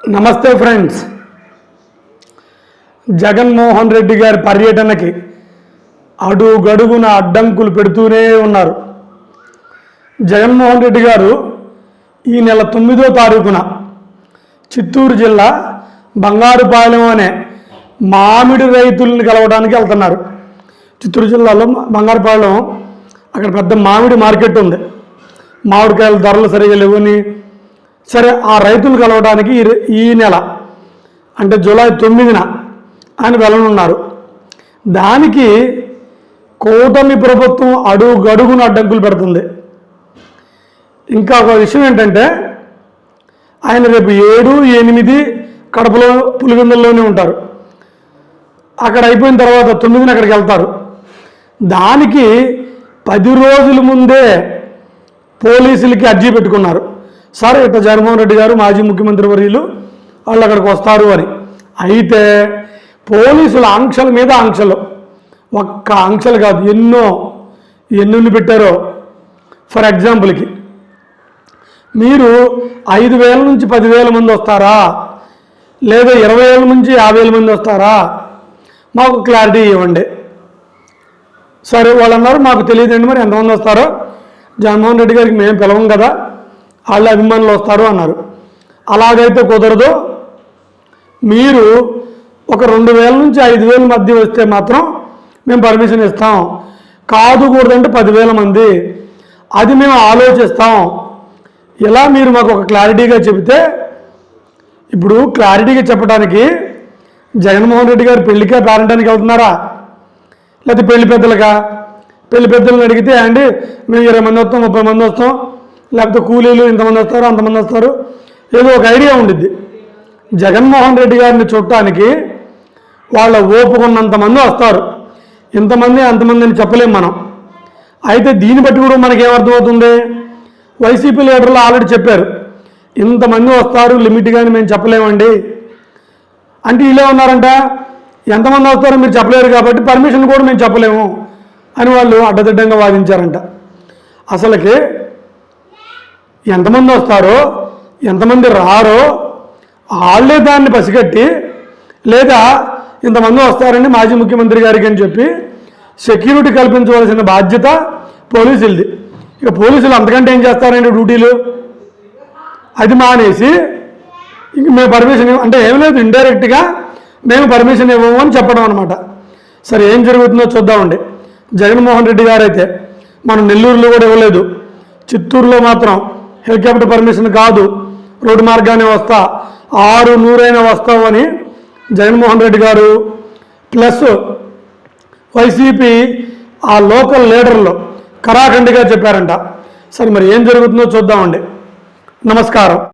నమస్తే ఫ్రెండ్స్. జగన్మోహన్ రెడ్డి గారి పర్యటనకి అడుగడుగున అడ్డంకులు పెడుతూనే ఉన్నారు. జగన్మోహన్ రెడ్డి గారు ఈ నెల తొమ్మిదో తారీఖున చిత్తూరు జిల్లా బంగారుపాలెం అనే మామిడి రైతుల్ని కలవడానికి వెళ్తున్నారు. చిత్తూరు జిల్లాలో బంగారుపాలెం అక్కడ పెద్ద మామిడి మార్కెట్ ఉంది. మామిడికాయల ధరలు సరిగా లేవని సరే ఆ రైతులు కలవడానికి ఈ ఈ నెల అంటే జూలై తొమ్మిదిన ఆయన వెళ్ళనున్నారు. దానికి కూటమి ప్రభుత్వం అడుగు గడుగున అడ్డంకులు పెడుతుంది. ఇంకా ఒక విషయం ఏంటంటే ఆయన రేపు ఏడు ఎనిమిది కడపలో పులివెందుల్లోనే ఉంటారు. అక్కడ అయిపోయిన తర్వాత తొమ్మిదిన అక్కడికి వెళ్తారు. దానికి పది రోజుల ముందే పోలీసులకి అర్జీ పెట్టుకున్నారు. సార్ ఇట్లా జగన్మోహన్ రెడ్డి గారు మాజీ ముఖ్యమంత్రి వర్యులు వాళ్ళు అక్కడికి వస్తారు అని. అయితే పోలీసుల ఆంక్షల మీద ఆంక్షలు. ఒక్క ఆంక్షలు కాదు ఎన్నో ఎన్నుల్ని పెట్టారో. ఫర్ ఎగ్జాంపుల్కి మీరు ఐదు వేల నుంచి పదివేల మంది వస్తారా? లేదా ఇరవై వేల నుంచి యాభై వేల మంది వస్తారా? మాకు క్లారిటీ ఇవ్వండి. సరే వాళ్ళు అన్నారు మాకు తెలియదండి మరి ఎంతమంది వస్తారో? జగన్మోహన్ రెడ్డి గారికి మేము పిలవం కదా. వాళ్ళ అభిమానులు వస్తారు అన్నారు. అలాగైతే కుదరదు. మీరు ఒక రెండు వేల నుంచి ఐదు వేల మధ్య వస్తే మాత్రం మేము పర్మిషన్ ఇస్తాం. కాదు కూడదంటే పదివేల మంది. అది మేము ఆలోచిస్తాం. ఇలా మీరు మాకు ఒక క్లారిటీగా చెబితే ఇప్పుడు క్లారిటీగా చెప్పడానికి జగన్మోహన్ రెడ్డి గారు పెళ్ళికే పేరంటానికి వెళ్తున్నారా? లేకపోతే పెళ్ళి పెద్దలుగా? పెళ్ళి పెద్దలను అడిగితే అండి మేము ఇరవై మంది వస్తాం ముప్పై మంది వస్తాం. లేకపోతే కూలీలు ఇంతమంది వస్తారు అంతమంది వస్తారు. ఏదో ఒక ఐడియా ఉండిద్ది. జగన్మోహన్ రెడ్డి గారిని చూడటానికి వాళ్ళ ఓపుకున్నంతమంది వస్తారు. ఇంతమంది అంతమంది అని చెప్పలేం మనం. అయితే దీన్ని బట్టి కూడా మనకేమర్థమవుతుంది వైసీపీ లీడర్లు ఆల్రెడీ చెప్పారు. ఇంతమంది వస్తారు లిమిట్ కానీ మేము చెప్పలేమండి. అంటే వీళ్ళే ఉన్నారంట. ఎంతమంది వస్తారో మీరు చెప్పలేరు కాబట్టి పర్మిషన్ కూడా మేము చెప్పలేము అని వాళ్ళు అడ్డదిడ్డంగా వాదించారంట. అసలుకి ఎంతమంది వస్తారో ఎంతమంది రారో వాళ్ళే దాన్ని పసిగట్టి లేదా ఇంతమంది వస్తారని మాజీ ముఖ్యమంత్రి గారికి అని చెప్పి సెక్యూరిటీ కల్పించవలసిన బాధ్యత పోలీసులది. ఇక పోలీసులు అంతకంటే ఏం చేస్తారండి డ్యూటీలు? అది మానేసి ఇంక మేము పర్మిషన్ అంటే ఏం లేదు ఇండైరెక్ట్గా మేము పర్మిషన్ ఇవ్వము అని చెప్పడం అనమాట సరే ఏం జరుగుతుందో చూద్దామండి. జగన్మోహన్ రెడ్డి గారు అయితే మనం నెల్లూరులో కూడా ఇవ్వలేదు. చిత్తూరులో మాత్రం హెలికాప్టర్ పర్మిషన్ కాదు. రోడ్డు మార్గానే వస్తా. ఆరు నూరైనా వస్తామని జగన్మోహన్ రెడ్డి గారు. ప్లస్ వైసీపీ ఆ లోకల్ లీడర్లు కరాఖండిగా చెప్పారంట. సరే మరి ఏం జరుగుతుందో చూద్దామండి. నమస్కారం.